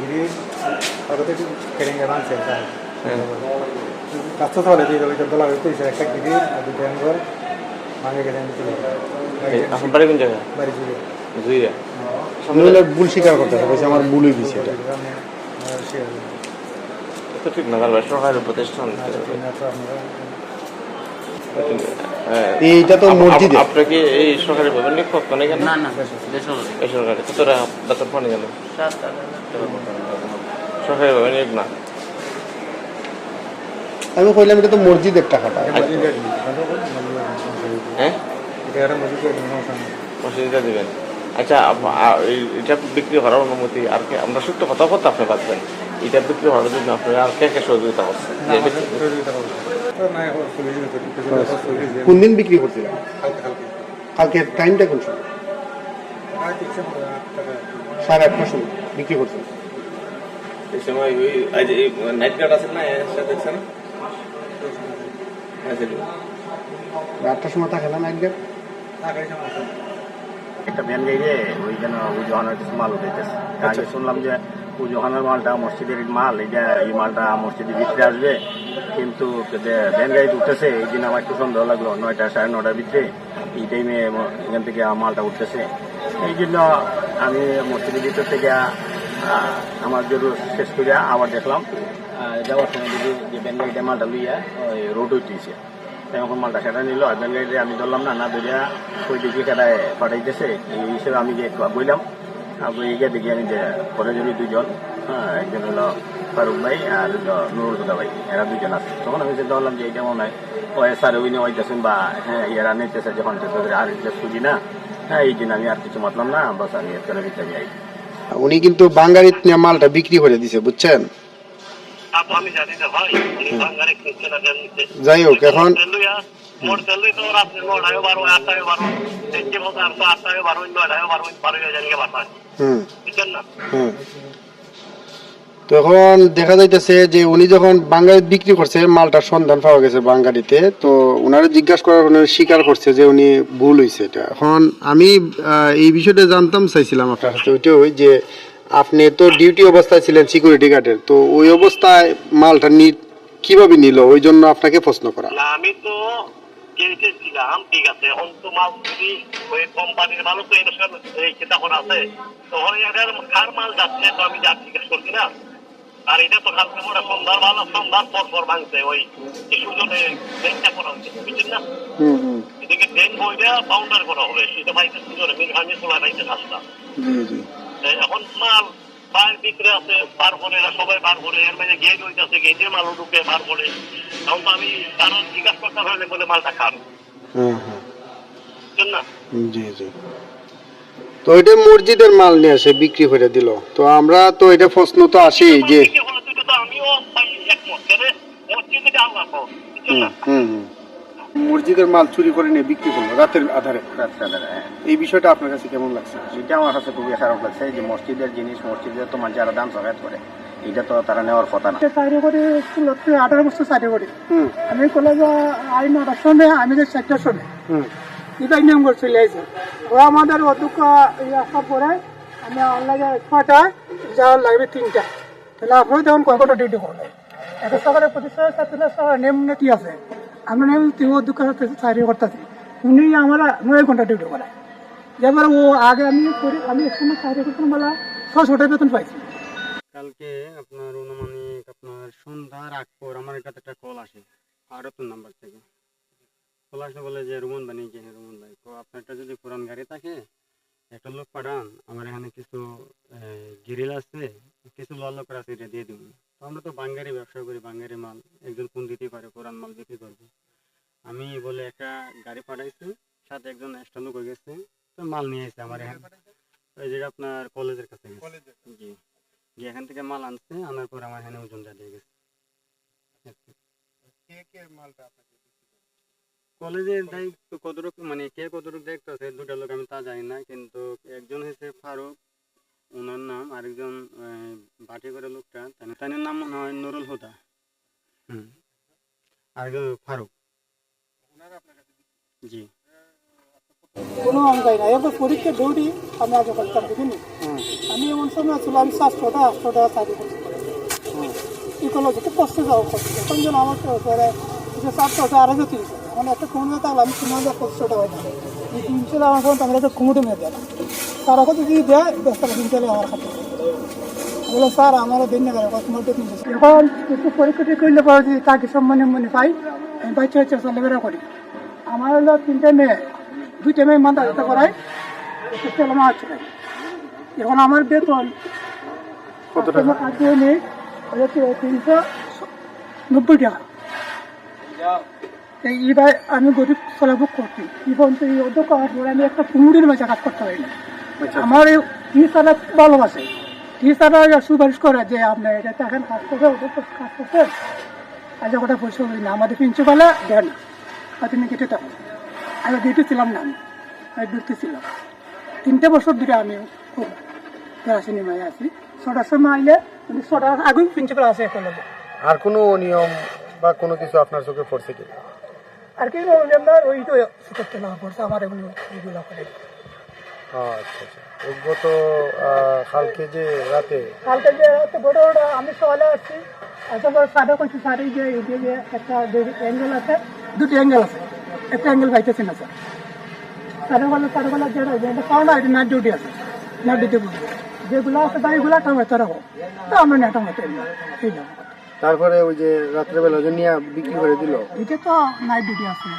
গিরি আগতে একটু কেড়ে বানছে স্যার হ্যাঁ। রাস্তা চলে দিয়ে ওইটা দোলা হইতে একটা গিরি আর দুটো অ্যাঙ্গল ভাঙে গেলে আমি চলে এই আপনার বাড়ি কোন জায়গায় বাড়ি জুড়ে জুইরা সামনে ভুল স্বীকার করতে হবে বলছে আমার ভুলই দিছে এটা ঠিক না কারণ সরকারের প্রতিষ্ঠান। এইটা তো মসজিদে আপ- আপনার কি এই সরকারি ভাবে নিয়োগ নেই কেন না না বেসরকারি। বেসরকারি। কত টাকা বেতন পানি গেল। সরকারি ভাবে নিয়োগ না। আমি কইলাম এটা তো মসজিদের টাকাটা। হ্যাঁ? এটা মসজিদ মসজিদে দিবেন আচ্ছা এই- এটা বিক্রি করার অনুমতি আর কি আমরা সত্য কথা বলতে আপনি বাঁচবেন এটা বিক্রি করার জন্য আপনি আর কে কে সহযোগিতা করছেন? কোন দিন বিক্রি করছিলাম কালকে টাইমটা কোন সময়? সাড়ে আটটার সময় বিক্রি করছিলাম এই সময় ওই আজ এই নাইট গার্ড আছে না এর সাথে দেখছেন? হ্যাঁ আটটার সময় থাকে না নাইট গার্ড একটা ভ্যান গাড়ি ওইখানে উজোহানের কিছু মাল উঠাইতেছে। আগে শুনলাম যে উজোহানের মালটা মসজিদের মাল এটা এই মালটা মসজিদের ভিতরে আসবে। কিন্তু ভ্যান গাড়িতে উঠতেছে, এই দিন আমার একটু সন্দেহ লাগল, নয়টা, সাড়ে নটার ভিতরে এই টাইমে এখান থেকে মালটা উঠতেছে। এই জন্য আমি মসজিদের ভিতর থেকে আমার জরুর শেষ করে আবার দেখলাম যাওয়ার সময় দেখি যে ভ্যান গাড়িটা মালটা লইয়া ওই রোড উঠতেছে। তখন মালটা সেটা নিল, আর ভ্যান গাড়িতে আমি ধরলাম না না ধরিয়া ওই দিকে কেটায় পাঠাইতেছে। এই হিসেবে আমি যে বইলাম আর গিয়ে দেখি আমি যে পরে যদি দুজন হ্যাঁ একজন হলো ফারুক ভাই আর হলো নুরুল ভাই এরা দুজন আছে। তখন আমি চিন্তা করলাম যে এটা মনে হয় ও স্যার ওই নিয়ে বা হ্যাঁ এরা নিতেছে যখন আর এটা না হ্যাঁ এই জন্য আমি আর কিছু মাতলাম না বাস আমি এর করে যাই। উনি কিন্তু বাঙ্গারিত নিয়ে মালটা বিক্রি করে দিছে বুঝছেন? যাই হোক এখন হুম। তো এখন দেখা যাইতেছে যে উনি যখন বাঙ্গারিত বিক্রি করছে মালটার সন্ধান পাওয়া গেছে বাঙ্গারিতে তো ওনারা জিজ্ঞাসা করার উনি স্বীকার করছে যে উনি ভুল হয়েছে এটা। এখন আমি এই বিষয়টা জানতাম, চাইছিলাম আপনার কাছে ওইটা ওই যে আপনি তো ডিউটি অবস্থায় ছিলেন সিকিউরিটি গার্ডের তো ওই অবস্থায় মালটা নি, কীভাবে নিল? ওই জন্য আপনাকে প্রশ্ন করা। আমি তো ঠিক আছে। যদি ওই কোম্পানির তো তখন আছে, তখন কার মাল যাচ্ছে, তো আমি যা জিজ্ঞেস করছি না। আর এটা তো কালকে মোটা সন্ধ্যার ভালো সন্ধ্যার পর পর ভাঙছে ওই সুজনে ড্রেনটা করা হচ্ছে বুঝছেন না? এদিকে ড্রেন বইটা বাউন্ডার করা হবে সেটা পাইতে সুজনে মিল ভাঙে তোলা পাইতে রাস্তা। এখন মাল বাইর ভিতরে আছে বার করে সবাই বার করে এর মানে গেট হইতেছে গেটে মাল ঢুকে বার করে তখন তো আমি তারা জিজ্ঞাসা করতে পারলে বলে মালটা খান না? জি জি। তো এটা মসজিদের মাল নিয়ে আসে বিক্রি করে দিল। তো আমরা তো এটা প্রশ্ন তো আসি যে মসজিদের মাল চুরি করে নিয়ে বিক্রি করল রাতের আধারে এই বিষয়টা আপনার কাছে কেমন লাগছে? এটা আমার কাছে খুবই খারাপ লাগছে যে মসজিদের জিনিস মসজিদে তো মানুষ যারা দান সহায়ত করে এটা তো তারা নেওয়ার কথা না। চাকরি করি আঠারো বছর চাকরি করি। আমি কলেজ আই নটার সময় আমি যে চারটার সময় হুম। এটা নিয়ম করে চলে আসছে ও আমাদের অধ্যক্ষ ইয়ে আসার পরে আমি অনলাইনে ছটায় যাওয়ার লাগবে তিনটা। তাহলে আপনারা তখন কয় ঘণ্টা ডিউটি করবে। একটা সরকারের প্রতিষ্ঠানের নীতি আছে? আমরা নিয়ম তিনি অধ্যক্ষ চাকরি করতেছি। উনি আমরা নয় ঘণ্টা ডিউটি করায় যেবার ও আগে আমি করি, আমি এক সময় চাকরি করতাম বলা ছশোটা বেতন পাইছি। কালকে আপনার অনুমানিক আপনার সন্ধ্যার আগ পর আমার কাছে একটা কল আসে আরতন নাম্বার থেকে। কল আসলে বলে যে রুমন বানিয়েছে হ্যাঁ রুমন ভাই তো আপনারটা যদি পুরান গাড়ি থাকে একটা লোক পাঠান আমার এখানে কিছু গিরিল আছে কিছু লাল লোকের আছে এটা দিয়ে দিব। তো আমরা তো বাঙ্গারি ব্যবসা করি বাঙ্গারি মাল একজন কোন দিতে পারে পুরান মাল বিক্রি করব। আমি বলে একটা গাড়ি পাঠাইছি সাথে একজন এক্সট্রা লোক হয়ে গেছে তো মাল নিয়ে এসে আমার এখানে। ওই যেটা আপনার কলেজের কাছে গেছে। জি। যে এখান থেকে মাল আনছে আনার পর আমার এখানে ওজনটা দিয়ে গেছে। কলেজের দায়িত্ব কতটুকু মানে কে কতটুকু দায়িত্ব আছে দুটা লোক আমি তা জানি না কিন্তু একজন হচ্ছে ফারুক ওনার নাম আরেকজন বাটি করে লোকটা তাই- তার নাম মনে হয় নুরুল হুদা। হুম। আরেকজন ফারুক। জি। কোনো অঙ্কাই নাই এবার পরীক্ষা দৌড়ি আমি আগে করতাম বুঝিনি আমি এমন সময় ছিল আমি সাতশোটা আটশোটা চাকরি করছি ইকোলজি খুব কষ্ট যাওয়া করছি এখন যেন আমার পরে যে চারশোটা তিনশো। এখন একটা কমে থাকলে আমি তিন হাজার পঁচিশশো টাকা দিই এই তিনশো টাকা আমার ফোন আমরা তো কুমুটে মেয়ে দেয় তারা কত যদি দেয় দশ টাকা তিনশো টাকা আমার খাতে বলে স্যার আমারও দিন না কত মধ্যে তিনশো এখন একটু পরীক্ষাটি করলে পরে যদি তাকে সম্মানে মনে পাই আমি বাচ্চা হচ্ছে চলাফেরা করি। আমার হলো তিনটে মেয়ে দুইটা মেয়ে মাথা ব্যথা করায় একটা মাছ এখন আমার বেতন কত টাকা? কাটিয়ে নেই তিনশো নব্বই টাকা। এই এবার আমি গরিব চলাভোগ করছি জীবন তো এই অধ্যক্ষ হওয়ার পরে আমি একটা কুমুরির মাঝে কাজ করতে পারি না। আমার এই টিচাররা ভালোবাসে। টিচাররা সুপারিশ করে যে আপনার এটা এখন কাজ করবে অধ্যক্ষ কাজ করছেন আজ ওটা পয়সা করি না আমাদের প্রিন্সিপালে দেন না। আর তুমি কেটে থাকো আমি ডিউটি ছিলাম না আমি। আমি ডিউটি ছিলাম তিনটে বছর ধরে আমি খুব সিনেমায় আছি। ছটার সময় আইলে কিন্তু ছটার আগেই প্রিন্সিপাল আছে একেলগে আর কোনো নিয়ম বা কোনো কিছু আপনার চোখে পড়ছে কি আর কি করতে না আমার এগুলো এগুলো করে একটা অ্যাঙ্গেল আছে অ্যাঙ্গেল আছে একটা অ্যাঙ্গেল পাইতেছি না স্যার সাড়ে বেলা সাড়ে বেলা যেটা যেটা পাও না এটা নাইট ডিউটি আছে নাইট ডিউটি যেগুলো আছে রাখো তা আমরা না টাঙাইতে এই তারপরে ওই যে রাত্রেবেলা যে নিয়ে বিক্রি করে দিল। এটা তো নাই দিদি আছে।